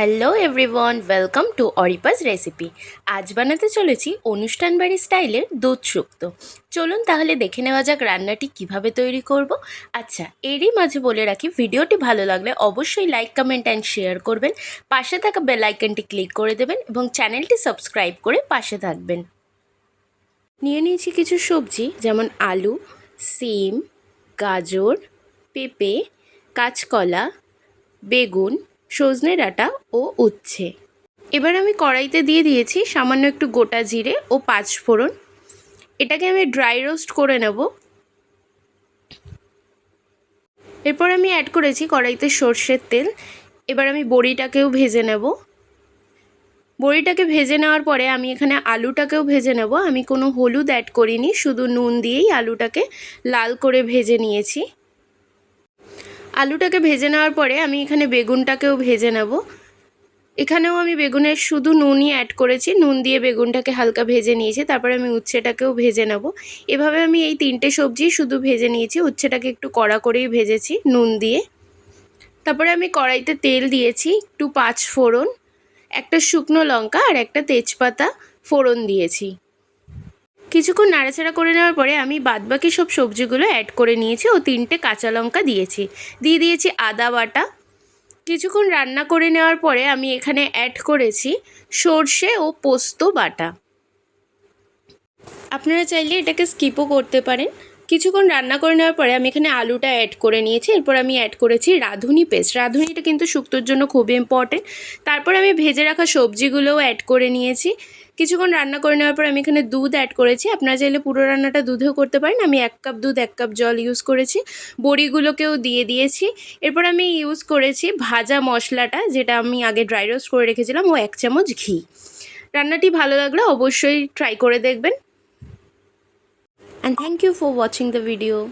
Hello everyone welcome to অরিপাস recipe আজ বানাতে চলেছি অনুষ্ঠান বাড়ি স্টাইলের দুধ শুক্তো। চলুন তাহলে দেখে নেওয়া যাক রান্নাটি কীভাবে তৈরি করব। আচ্ছা এরই মাঝে বলে রাখি, ভিডিওটি ভালো লাগলে অবশ্যই লাইক কমেন্ট অ্যান্ড শেয়ার করবেন। পাশে থাকা বেল আইকনটি ক্লিক করে দেবেন এবং চ্যানেলটি সাবস্ক্রাইব করে পাশে থাকবেন। নিয়ে নিয়েছি কিছু সবজি, যেমন আলু, সিম, গাজর, পেঁপে, কাঁচকলা, বেগুন সজনে ডাঁটা ও উচ্ছে। এবার আমি কড়াইতে দিয়ে দিয়েছি সামান্য একটু গোটা জিরে ও পাঁচ ফোড়ন। এটাকে আমি ড্রাই রোস্ট করে নেব। এরপর আমি অ্যাড করেছি কড়াইতে সর্ষের তেল। এবার আমি বড়িটাকেও ভেজে নেব। বড়িটাকে ভেজে নেওয়ার পরে আমি এখানে আলুটাকেও ভেজে নেব। আমি কোনো হলুদ অ্যাড করিনি, শুধু নুন দিয়েই আলুটাকে লাল করে ভেজে নিয়েছি। আলুটাকে ভেজে নেওয়ার পরে আমি এখানে বেগুনটাকেও ভেজে নেব। এখানেও আমি বেগুনের শুধু নুনই অ্যাড করেছি। নুন দিয়ে বেগুনটাকে হালকা ভেজে নিয়েছি। তারপরে আমি উচ্ছেটাকেও ভেজে নেব। এভাবে আমি এই তিনটে সবজি শুধু ভেজে নিয়েছি। উচ্ছেটাকে একটু কড়া করেই ভেজেছি নুন দিয়ে। তারপরে আমি কড়াইতে তেল দিয়েছি একটু পাঁচ ফোড়ন, একটা শুকনো লঙ্কা আর একটা তেজপাতা ফোড়ন দিয়েছি। কিছুক্ষণ নাড়াচাড়া করে নেওয়ার পরে আমি বাদবাকি সব সবজিগুলো অ্যাড করে নিয়েছি ও তিনটে কাঁচা লঙ্কা দিয়েছি। দিয়ে দিয়েছি আদা বাটা। কিছুক্ষণ রান্না করে নেওয়ার পরে আমি এখানে অ্যাড করেছি সর্ষে ও পোস্ত বাটা। আপনারা চাইলে এটাকে স্কিপও করতে পারেন। কিছুক্ষণ রান্না করে নেওয়ার পরে আমি এখানে আলুটা অ্যাড করে নিয়েছি। এরপর আমি অ্যাড করেছি রাঁধুনি পেস্ট রাঁধুনিটা কিন্তু শুক্তোর জন্য খুবই ইম্পর্টেন্ট তারপর আমি ভেজে রাখা সবজিগুলোও অ্যাড করে নিয়েছি। কিছুক্ষণ রান্না করে নেওয়ার পর আমি এখানে দুধ অ্যাড করেছি। আপনারা চাইলে পুরো রান্নাটা দুধেও করতে পারেন। আমি এক কাপ দুধ, এক কাপ জল ইউজ করেছি। বড়িগুলোকেও দিয়ে দিয়েছি। এরপর আমি ইউজ করেছি ভাজা মশলাটা, যেটা আমি আগে ড্রাই রোস্ট করে রেখেছিলাম। ও এক চামচ ঘি। রান্নাটি ভালো লাগলে অবশ্যই ট্রাই করে দেখবেন। And thank you for watching the video